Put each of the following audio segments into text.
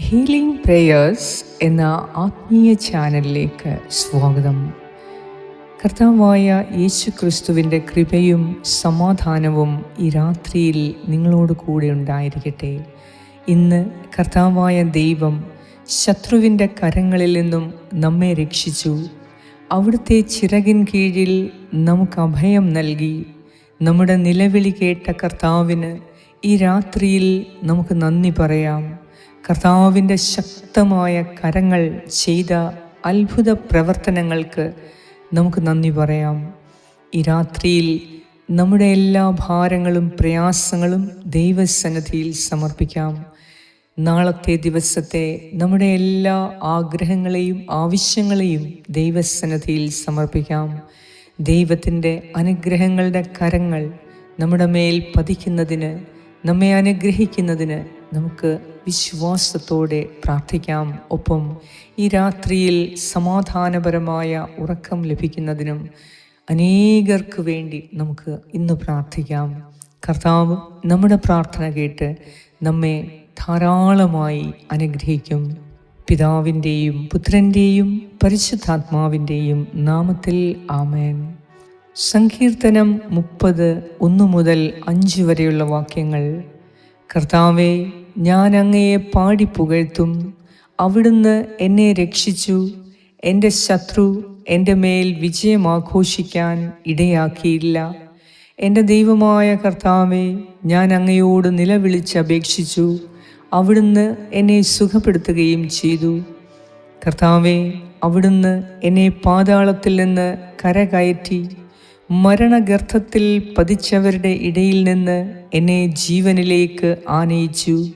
Healing prayers എന്ന ആത്മീയ ചാനലിലേക്ക് സ്വാഗതം. കർത്താവായ യേശു ക്രിസ്തുവിന്റെ കൃപയും സമാധാനവും ഈ രാത്രിയിൽ നിങ്ങളോട് കൂടെ ഉണ്ടായിരിക്കട്ടെ. ഇന്ന് കർത്താവായ ദൈവം ശത്രുവിന്റെ കരങ്ങളിൽ നിന്നും നമ്മെ രക്ഷിച്ചു. അവിടുത്തെ ചിറകിൻ കീഴിൽ നമുക്ക് അഭയം നൽകി. നമ്മുടെ നിലവിളി കേട്ട കർത്താവിന് ഈ രാത്രിയിൽ നമുക്ക് നന്ദി പറയാം. കർത്താവിന്റെ ശക്തമായ കരങ്ങൾ ചെയ്ത അത്ഭുത പ്രവർത്തനങ്ങൾക്ക് നമുക്ക് നന്ദി പറയാം. ഈ രാത്രിയിൽ നമ്മുടെ എല്ലാ ഭാരങ്ങളും പ്രയാസങ്ങളും ദൈവസന്നിധിയിൽ സമർപ്പിക്കാം. നാളത്തെ ദിവസത്തെ നമ്മുടെ എല്ലാ ആഗ്രഹങ്ങളെയും ആവശ്യങ്ങളെയും ദൈവസന്നിധിയിൽ സമർപ്പിക്കാം. ദൈവത്തിന്റെ അനുഗ്രഹങ്ങളുടെ കരങ്ങൾ നമ്മുടെ മേൽ പതിക്കുന്നതിന് നമ്മെ അനുഗ്രഹിക്കുന്നതിന് നമുക്ക് വിശ്വാസത്തോടെ പ്രാർത്ഥിക്കാം. ഒപ്പം ഈ രാത്രിയിൽ സമാധാനപരമായ ഉറക്കം ലഭിക്കുന്നതിനും അനേകർക്ക് വേണ്ടി നമുക്ക് ഇന്ന് പ്രാർത്ഥിക്കാം. കർത്താവ് നമ്മുടെ പ്രാർത്ഥന കേട്ട് നമ്മെ ധാരാളമായി അനുഗ്രഹിക്കും. പിതാവിന്റെയും പുത്രന്റെയും പരിശുദ്ധാത്മാവിന്റെയും നാമത്തിൽ ആമേൻ. സങ്കീർത്തനം മുപ്പത് ഒന്നു മുതൽ അഞ്ച് വരെയുള്ള വാക്യങ്ങൾ. കർത്താവെ ഞാൻ അങ്ങയെ പാടി പുകഴ്ത്തും. അവിടുന്ന് എന്നെ രക്ഷിച്ചു. എന്റെ ശത്രു എന്റെ മേൽ വിജയം ആഘോഷിക്കാൻ ഇടയാക്കിയില്ല. എന്റെ ദൈവമായ കർത്താവെ ഞാൻ അങ്ങയോട് നിലവിളിച്ച് അപേക്ഷിച്ചു. അവിടുന്ന് എന്നെ സുഖപ്പെടുത്തുകയും ചെയ്തു. കർത്താവെ അവിടുന്ന് എന്നെ പാതാളത്തിൽ നിന്ന് കരകയറ്റി മരണഗർത്തത്തിൽ പതിച്ചവരുടെ ഇടയിൽ നിന്ന് എന്നെ ജീവനിലേക്ക് ആനയിച്ചു.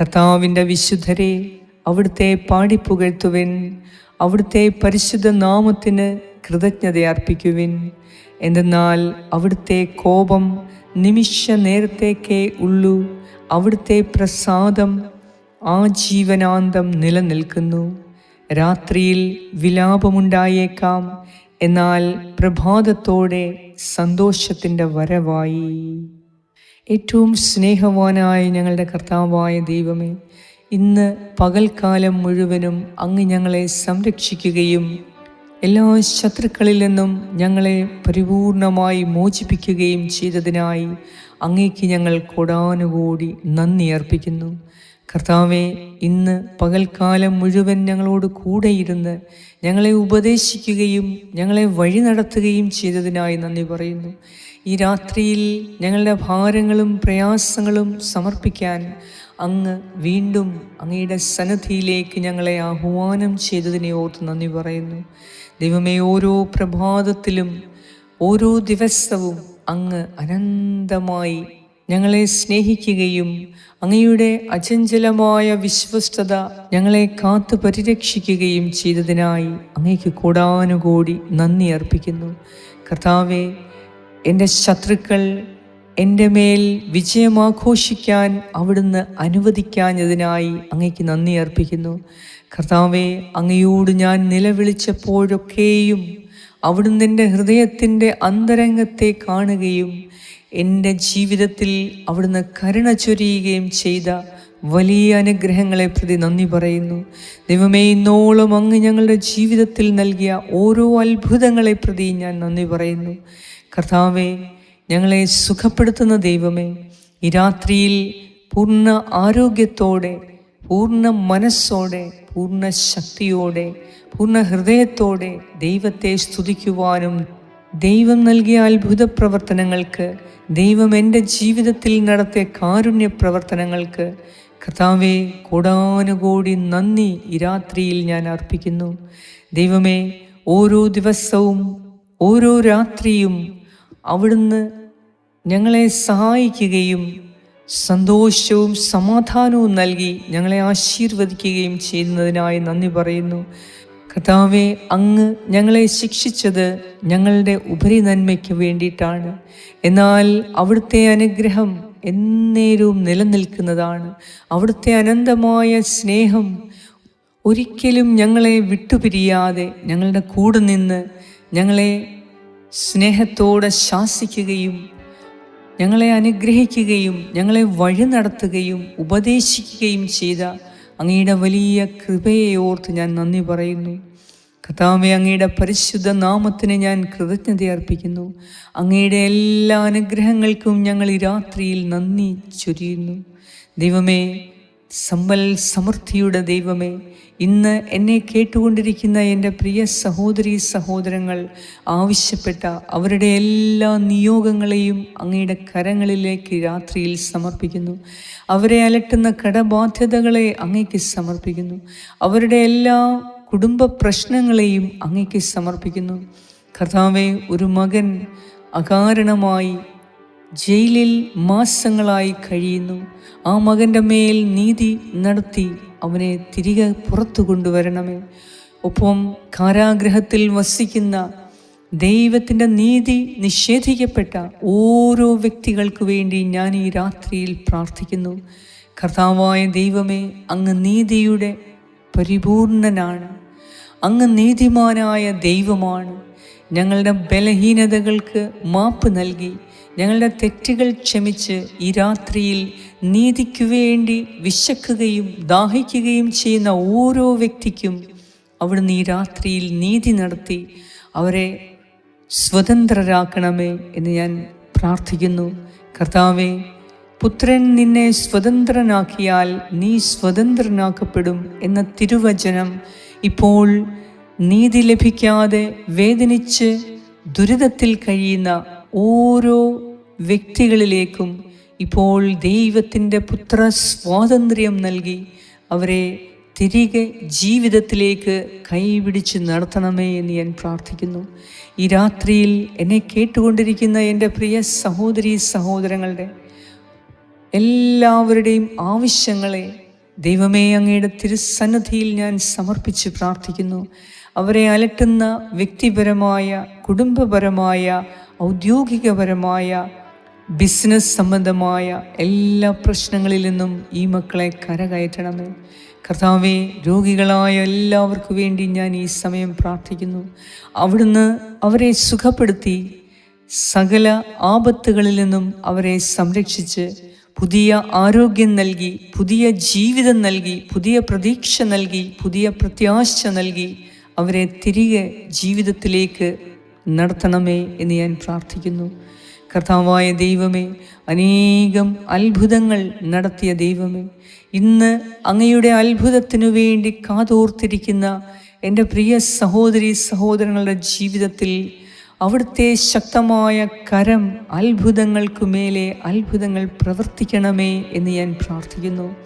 കർത്താവിന്റെ വിശുദ്ധരെ അവിടുത്തെ പാടിപ്പുകഴ്ത്തുവിൻ അവിടുത്തെ പരിശുദ്ധ നാമത്തിന് കൃതജ്ഞത അർപ്പിക്കുവിൻ എന്തെന്നാൽ അവിടുത്തെ കോപം നിമിഷ നേരത്തേക്കേ ഉള്ളൂ. അവിടുത്തെ പ്രസാദം ആജീവനാന്തം നിലനിൽക്കുന്നു. രാത്രിയിൽ വിലാപമുണ്ടായേക്കാം. എന്നാൽ പ്രഭാതത്തോടെ സന്തോഷത്തിന്റെ വരവായി. ഏറ്റവും സ്നേഹവാനായ ഞങ്ങളുടെ കർത്താവായ ദൈവമേ ഇന്ന് പകൽക്കാലം മുഴുവനും അങ്ങ് ഞങ്ങളെ സംരക്ഷിക്കുകയും എല്ലാ ശത്രുക്കളിൽ നിന്നും ഞങ്ങളെ പരിപൂർണമായി മോചിപ്പിക്കുകയും ചെയ്തതിനായി അങ്ങേക്ക് ഞങ്ങൾ കൊടാനുകൂടി നന്ദി അർപ്പിക്കുന്നു. കർത്താവെ ഇന്ന് പകൽക്കാലം മുഴുവൻ ഞങ്ങളോട് കൂടെയിരുന്ന് ഞങ്ങളെ ഉപദേശിക്കുകയും ഞങ്ങളെ വഴി നടത്തുകയും ചെയ്തതിനായി നന്ദി പറയുന്നു. ഈ രാത്രിയിൽ ഞങ്ങളുടെ ഭാരങ്ങളും പ്രയാസങ്ങളും സമർപ്പിക്കാൻ അങ്ങ് വീണ്ടും അങ്ങയുടെ സന്നദ്ധിയിലേക്ക് ഞങ്ങളെ ആഹ്വാനം ചെയ്തതിനെ ഓർത്ത് നന്ദി പറയുന്നു. ദൈവമേ ഓരോ പ്രഭാതത്തിലും ഓരോ ദിവസവും അങ്ങ് അനന്തമായി ഞങ്ങളെ സ്നേഹിക്കുകയും അങ്ങയുടെ അചഞ്ചലമായ വിശ്വസ്തത ഞങ്ങളെ കാത്തു പരിരക്ഷിക്കുകയും ചെയ്തതിനായി അങ്ങേക്ക് കൂടാനുകൂടി നന്ദി അർപ്പിക്കുന്നു. കർത്താവെ എന്റെ ശത്രുക്കൾ എന്റെ മേൽ വിജയമാഘോഷിക്കാൻ അവിടുന്ന് അനുവദിക്കാഞ്ഞതിനായി അങ്ങേക്ക് നന്ദി അർപ്പിക്കുന്നു. കർത്താവെ അങ്ങയോട് ഞാൻ നിലവിളിച്ചപ്പോഴൊക്കെയും അവിടുന്ന് എന്റെ ഹൃദയത്തിന്റെ അന്തരംഗത്തെ കാണുകയും എന്റെ ജീവിതത്തിൽ അവിടുന്ന് കരുണ ചൊരിയുകയും ചെയ്ത വലിയ അനുഗ്രഹങ്ങളെ പ്രതി നന്ദി പറയുന്നു. ദൈവമേ ഇന്നോളം അങ്ങ് ഞങ്ങളുടെ ജീവിതത്തിൽ നൽകിയ ഓരോ അത്ഭുതങ്ങളെ പ്രതി ഞാൻ നന്ദി പറയുന്നു. കർത്താവേ ഞങ്ങളെ സുഖപ്പെടുത്തുന്ന ദൈവമേ ഈ രാത്രിയിൽ പൂർണ ആരോഗ്യത്തോടെ പൂർണ മനസ്സോടെ പൂർണ ശക്തിയോടെ പൂർണ ഹൃദയത്തോടെ ദൈവത്തെ സ്തുതിക്കുവാനും ദൈവം നൽകിയ അത്ഭുത പ്രവർത്തനങ്ങൾക്ക് ദൈവം എന്റെ ജീവിതത്തിൽ നടത്തിയ കാരുണ്യ പ്രവർത്തനങ്ങൾക്ക് കർത്താവെ കോടാനുകോടി നന്ദി ഈ രാത്രിയിൽ ഞാൻ അർപ്പിക്കുന്നു. ദൈവമേ ഓരോ ദിവസവും ഓരോ രാത്രിയും അവിടുന്ന് ഞങ്ങളെ സഹായിക്കുകയും സന്തോഷവും സമാധാനവും നൽകി ഞങ്ങളെ ആശീർവദിക്കുകയും ചെയ്യുന്നതിനായി നന്ദി പറയുന്നു. കർത്താവെ അങ്ങ് ഞങ്ങളെ ശിക്ഷിച്ചത് ഞങ്ങളുടെ ഉപരി നന്മയ്ക്ക് വേണ്ടിയിട്ടാണ്. എന്നാൽ അവിടുത്തെ അനുഗ്രഹം എന്നേരവും നിലനിൽക്കുന്നതാണ്. അവിടുത്തെ അനന്തമായ സ്നേഹം ഒരിക്കലും ഞങ്ങളെ വിട്ടുപിരിയാതെ ഞങ്ങളുടെ കൂടെ നിന്ന് ഞങ്ങളെ സ്നേഹത്തോടെ ശാസിക്കുകയും ഞങ്ങളെ അനുഗ്രഹിക്കുകയും ഞങ്ങളെ വഴി നടത്തുകയും ഉപദേശിക്കുകയും ചെയ്ത അങ്ങയുടെ വലിയ കൃപയെ ഓർത്ത് ഞാൻ നന്ദി പറയുന്നു. കർത്താവെ അങ്ങയുടെ പരിശുദ്ധ നാമത്തിന് ഞാൻ കൃതജ്ഞത അർപ്പിക്കുന്നു. അങ്ങയുടെ എല്ലാ അനുഗ്രഹങ്ങൾക്കും ഞങ്ങൾ ഈ രാത്രിയിൽ നന്ദി ചൊരിയുന്നു. ദൈവമേ സമ്പൽ സമൃദ്ധിയുടെ ദൈവമേ ഇന്ന് എന്നെ കേട്ടുകൊണ്ടിരിക്കുന്ന എന്റെ പ്രിയ സഹോദരി സഹോദരങ്ങൾ ആവശ്യപ്പെട്ട അവരുടെ എല്ലാ നിയോഗങ്ങളെയും അങ്ങയുടെ കരങ്ങളിലേക്ക് രാത്രിയിൽ സമർപ്പിക്കുന്നു. അവരെ അലട്ടുന്ന കടബാധ്യതകളെ അങ്ങയ്ക്ക് സമർപ്പിക്കുന്നു. അവരുടെ എല്ലാ കുടുംബ പ്രശ്നങ്ങളെയും അങ്ങയ്ക്ക് സമർപ്പിക്കുന്നു. കഥാവെ ഒരു മകൻ അകാരണമായി ജയിലിൽ മാസങ്ങളായി കഴിയുന്നു. ആ മകന്റെ മേൽ നീതി നടത്തി അവനെ തിരികെ പുറത്തു കൊണ്ടുവരണമേ. ഒപ്പം കാരാഗ്രഹത്തിൽ വസിക്കുന്ന ദൈവത്തിന്റെ നീതി നിഷേധിക്കപ്പെട്ട ഓരോ വ്യക്തികൾക്ക് വേണ്ടി ഞാൻ ഈ രാത്രിയിൽ പ്രാർത്ഥിക്കുന്നു. കർത്താവായ ദൈവമേ അങ്ങ് നീതിയുടെ പരിപൂർണനാണ്. അങ്ങ് നീതിമാനായ ദൈവമാണ്. ഞങ്ങളുടെ ബലഹീനതകൾക്ക് മാപ്പ് നൽകി ഞങ്ങളുടെ തെറ്റുകൾ ക്ഷമിച്ച് ഈ രാത്രിയിൽ നീതിക്കു വേണ്ടി വിശക്കുകയും ദാഹിക്കുകയും ചെയ്യുന്ന ഓരോ വ്യക്തിക്കും അവിടുന്ന് ഈ രാത്രിയിൽ നീതി നടത്തി അവരെ സ്വതന്ത്രരാക്കണമേ എന്ന് ഞാൻ പ്രാർത്ഥിക്കുന്നു. കർത്താവെ പുത്രൻ നിന്നെ സ്വതന്ത്രനാക്കിയാൽ നീ സ്വതന്ത്രനാക്കപ്പെടും എന്ന തിരുവചനം ഇപ്പോൾ നീതി ലഭിക്കാതെ വേദനിച്ച് ദുരിതത്തിൽ കഴിയുന്ന ഓരോ വ്യക്തികളിലേക്കും ഇപ്പോൾ ദൈവത്തിന്റെ പുത്ര സ്വാതന്ത്ര്യം നൽകി അവരെ തിരികെ ജീവിതത്തിലേക്ക് കൈപിടിച്ച് നടത്തണമേ എന്ന് ഞാൻ പ്രാർത്ഥിക്കുന്നു. ഈ രാത്രിയിൽ എന്നെ കേട്ടുകൊണ്ടിരിക്കുന്ന എന്റെ പ്രിയ സഹോദരി സഹോദരങ്ങളുടെ എല്ലാവരുടെയും ആവശ്യങ്ങളെ ദൈവമേ അങ്ങയുടെ തിരുസന്നദ്ധിയിൽ ഞാൻ സമർപ്പിച്ച് പ്രാർത്ഥിക്കുന്നു. അവരെ അലട്ടുന്ന വ്യക്തിപരമായ കുടുംബപരമായ ഔദ്യോഗികപരമായ ബിസിനസ് സംബന്ധമായ എല്ലാ പ്രശ്നങ്ങളിൽ നിന്നും ഈ മക്കളെ കരകയറ്റണമേ. കർത്താവെ രോഗികളായ എല്ലാവർക്കു വേണ്ടി ഞാൻ ഈ സമയം പ്രാർത്ഥിക്കുന്നു. അവിടുന്ന് അവരെ സുഖപ്പെടുത്തി സകല ആപത്തുകളിൽ നിന്നും അവരെ സംരക്ഷിച്ച് പുതിയ ആരോഗ്യം നൽകി പുതിയ ജീവിതം നൽകി പുതിയ പ്രതീക്ഷ നൽകി പുതിയ പ്രത്യാശ നൽകി അവരെ തിരികെ ജീവിതത്തിലേക്ക് നടത്തണമേ എന്ന് ഞാൻ പ്രാർത്ഥിക്കുന്നു. കർത്താവായ ദൈവമേ അനേകം അത്ഭുതങ്ങൾ നടത്തിയ ദൈവമേ ഇന്ന് അങ്ങയുടെ അത്ഭുതത്തിനു വേണ്ടി കാതോർത്തിരിക്കുന്ന എന്റെ പ്രിയ സഹോദരി സഹോദരങ്ങളുടെ ജീവിതത്തിൽ അവിടുത്തെ ശക്തമായ കരം അത്ഭുതങ്ങൾക്കു മേലെ അത്ഭുതങ്ങൾ പ്രവർത്തിക്കണമേ എന്ന് ഞാൻ പ്രാർത്ഥിക്കുന്നു.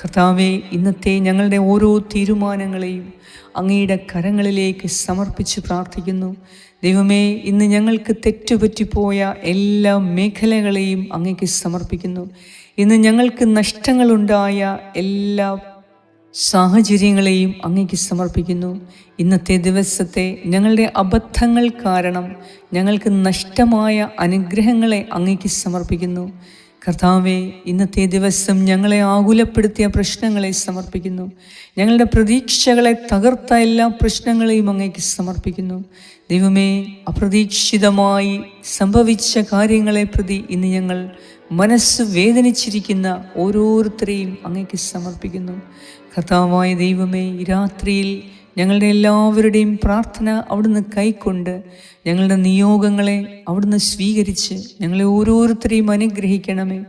കർത്താവെ ഇന്നത്തെ ഞങ്ങളുടെ ഓരോ തീരുമാനങ്ങളെയും അങ്ങയുടെ കരങ്ങളിലേക്ക് സമർപ്പിച്ച് പ്രാർത്ഥിക്കുന്നു. ദൈവമേ ഇന്ന് ഞങ്ങൾക്ക് തെറ്റുപറ്റിപ്പോയ എല്ലാ മേഖലകളെയും അങ്ങേക്ക് സമർപ്പിക്കുന്നു. ഇന്ന് ഞങ്ങൾക്ക് നഷ്ടങ്ങളുണ്ടായ എല്ലാ സാഹചര്യങ്ങളെയും അങ്ങേക്ക് സമർപ്പിക്കുന്നു. ഇന്നത്തെ ദിവസത്തെ ഞങ്ങളുടെ അബദ്ധങ്ങൾ കാരണം ഞങ്ങൾക്ക് നഷ്ടമായ അനുഗ്രഹങ്ങളെ അങ്ങേക്ക് സമർപ്പിക്കുന്നു. കർത്താവെ ഇന്നത്തെ ദിവസം ഞങ്ങളെ ആകുലപ്പെടുത്തിയ പ്രശ്നങ്ങളെ സമർപ്പിക്കുന്നു. ഞങ്ങളുടെ പ്രതീക്ഷകളെ തകർത്ത എല്ലാ പ്രശ്നങ്ങളെയും അങ്ങേക്ക് സമർപ്പിക്കുന്നു. ദൈവമേ അപ്രതീക്ഷിതമായി സംഭവിച്ച കാര്യങ്ങളെ പ്രതി ഇന്ന് ഞങ്ങൾ മനസ്സ് വേദനിച്ചിരിക്കുന്ന ഓരോരുത്തരെയും അങ്ങേക്ക് സമർപ്പിക്കുന്നു. കർത്താവായ ദൈവമേ ഈ രാത്രിയിൽ ഞങ്ങളുടെ എല്ലാവരുടെയും പ്രാർത്ഥന അവിടുന്ന് കൈക്കൊണ്ട് ഞങ്ങളുടെ നിയോഗങ്ങളെ അവിടുന്ന് സ്വീകരിച്ച് ഞങ്ങളെ ഓരോരുത്തരെയും അനുഗ്രഹിക്കണമേ.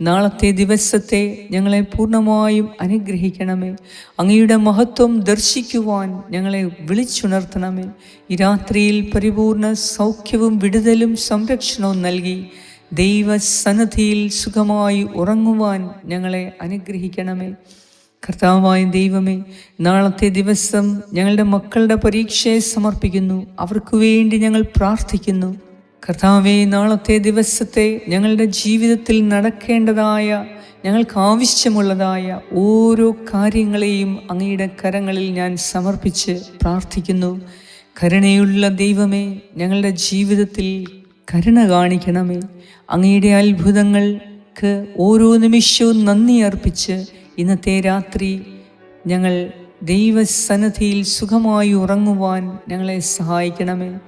നാളത്തെ ദിവസത്തെ ഞങ്ങളെ പൂർണമായും അനുഗ്രഹിക്കണമേ. അങ്ങയുടെ മഹത്വം ദർശിക്കുവാൻ ഞങ്ങളെ വിളിച്ചുണർത്തണമേ. ഈ രാത്രിയിൽ പരിപൂർണ സൗഖ്യവും വിടുതലും സംരക്ഷണവും നൽകി ദൈവസന്നദ്ധിയിൽ സുഖമായി ഉറങ്ങുവാൻ ഞങ്ങളെ അനുഗ്രഹിക്കണമേ. കർത്താവായ ദൈവമേ നാളത്തെ ദിവസം ഞങ്ങളുടെ മക്കളുടെ പരീക്ഷയെ സമർപ്പിക്കുന്നു. അവർക്ക് വേണ്ടി ഞങ്ങൾ പ്രാർത്ഥിക്കുന്നു. കർത്താവേ നാളത്തെ ദിവസത്തെ ഞങ്ങളുടെ ജീവിതത്തിൽ നടക്കേണ്ടതായ ഞങ്ങൾക്ക് ആവശ്യമുള്ളതായ ഓരോ കാര്യങ്ങളെയും അങ്ങയുടെ കരങ്ങളിൽ ഞാൻ സമർപ്പിച്ച് പ്രാർത്ഥിക്കുന്നു. കരുണയുള്ള ദൈവമേ ഞങ്ങളുടെ ജീവിതത്തിൽ കരുണ കാണിക്കണമേ. അങ്ങയുടെ അത്ഭുതങ്ങൾക്ക് ഓരോ നിമിഷവും നന്ദി അർപ്പിച്ച് ഇന്നത്തെ രാത്രി ഞങ്ങൾ ദൈവസന്നദ്ധിയിൽ സുഖമായി ഉറങ്ങുവാൻ ഞങ്ങളെ സഹായിക്കണമേ.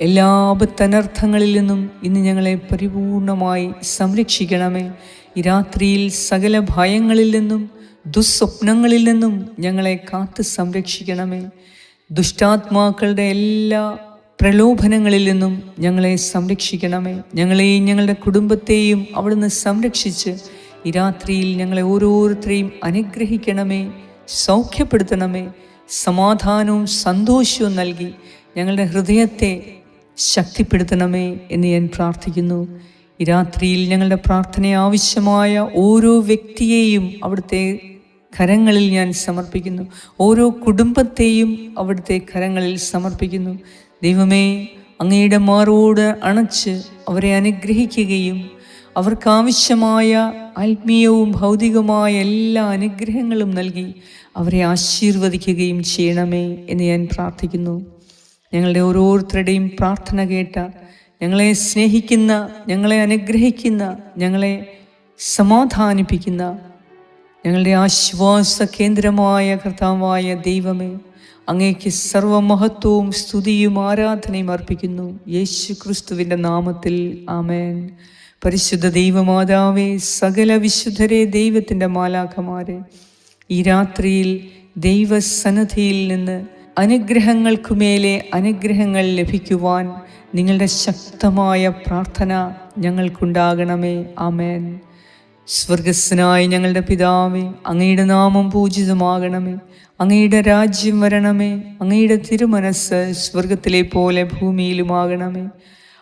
എല്ലാ അബദ്ധനർത്ഥങ്ങളിൽ നിന്നും ഇന്ന് ഞങ്ങളെ പരിപൂർണമായി സംരക്ഷിക്കണമേ. ഈ രാത്രിയിൽ സകല ഭയങ്ങളിൽ നിന്നും ദുസ്വപ്നങ്ങളിൽ നിന്നും ഞങ്ങളെ കാത്ത് സംരക്ഷിക്കണമേ. ദുഷ്ടാത്മാക്കളുടെ എല്ലാ പ്രലോഭനങ്ങളിൽ നിന്നും ഞങ്ങളെ സംരക്ഷിക്കണമേ. ഞങ്ങളെയും ഞങ്ങളുടെ കുടുംബത്തെയും അവിടുന്ന് സംരക്ഷിച്ച് ഈ രാത്രിയിൽ ഞങ്ങളെ ഓരോരുത്തരെയും അനുഗ്രഹിക്കണമേ സൗഖ്യപ്പെടുത്തണമേ സമാധാനവും സന്തോഷവും നൽകി ഞങ്ങളുടെ ഹൃദയത്തെ ശക്തിപ്പെടുത്തണമേ എന്ന് ഞാൻ പ്രാർത്ഥിക്കുന്നു. ഈ രാത്രിയിൽ ഞങ്ങളുടെ പ്രാർത്ഥന ആവശ്യമായ ഓരോ വ്യക്തിയെയും അവിടുത്തെ കരങ്ങളിൽ ഞാൻ സമർപ്പിക്കുന്നു. ഓരോ കുടുംബത്തെയും അവിടുത്തെ കരങ്ങളിൽ സമർപ്പിക്കുന്നു. ദൈവമേ അങ്ങയുടെ മാറോട് അണച്ച് അവരെ അനുഗ്രഹിക്കുകയും അവർക്കാവശ്യമായ ആത്മീയവും ഭൗതികമായ എല്ലാ അനുഗ്രഹങ്ങളും നൽകി അവരെ ആശീർവദിക്കുകയും ചെയ്യണമേ എന്ന് ഞാൻ പ്രാർത്ഥിക്കുന്നു. ഞങ്ങളുടെ ഓരോരുത്തരുടെയും പ്രാർത്ഥന കേട്ട ഞങ്ങളെ സ്നേഹിക്കുന്ന ഞങ്ങളെ അനുഗ്രഹിക്കുന്ന ഞങ്ങളെ സമാധാനിപ്പിക്കുന്ന ഞങ്ങളുടെ ആശ്വാസ കേന്ദ്രമായ കർത്താവായ ദൈവമേ അങ്ങേക്ക് സർവമഹത്വവും സ്തുതിയും ആരാധനയും അർപ്പിക്കുന്നു. യേശു ക്രിസ്തുവിന്റെ നാമത്തിൽ ആമേൻ. പരിശുദ്ധ ദൈവമാതാവേ സകല വിശുദ്ധരെ ദൈവത്തിന്റെ മാലാഖമാരെ ഈ രാത്രിയിൽ ദൈവസന്നദ്ധിയിൽ നിന്ന് അനുഗ്രഹങ്ങൾക്കുമേലെ അനുഗ്രഹങ്ങൾ ലഭിക്കുവാൻ നിങ്ങളുടെ ശക്തമായ പ്രാർത്ഥന ഞങ്ങൾക്കുണ്ടാകണമേ. ആമേൻ. സ്വർഗസ്സനായ ഞങ്ങളുടെ പിതാവേ അങ്ങയുടെ നാമം പൂജിതമാകണമേ. അങ്ങയുടെ രാജ്യം വരണമേ. അങ്ങയുടെ തിരുമനസ് സ്വർഗത്തിലെ പോലെ ഭൂമിയിലുമാകണമേ.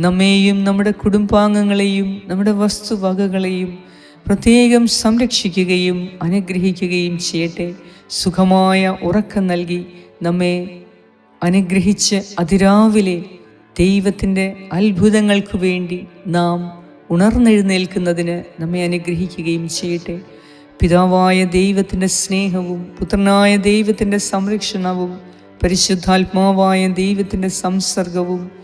നമ്മെയും നമ്മുടെ കുടുംബാംഗങ്ങളെയും നമ്മുടെ വസ്തുവകകളെയും പ്രത്യേകം സംരക്ഷിക്കുകയും അനുഗ്രഹിക്കുകയും ചെയ്യട്ടെ. സുഖമായ ഉറക്കം നൽകി നമ്മെ അനുഗ്രഹിച്ച് അതിരാവിലെ ദൈവത്തിന്റെ അത്ഭുതങ്ങൾക്കു വേണ്ടി നാം ഉണർന്നെഴുന്നേൽക്കുന്നതിന് നമ്മെ അനുഗ്രഹിക്കുകയും ചെയ്യട്ടെ. പിതാവായ ദൈവത്തിന്റെ സ്നേഹവും പുത്രനായ ദൈവത്തിന്റെ സംരക്ഷണവും പരിശുദ്ധാത്മാവായ ദൈവത്തിന്റെ സംസർഗവും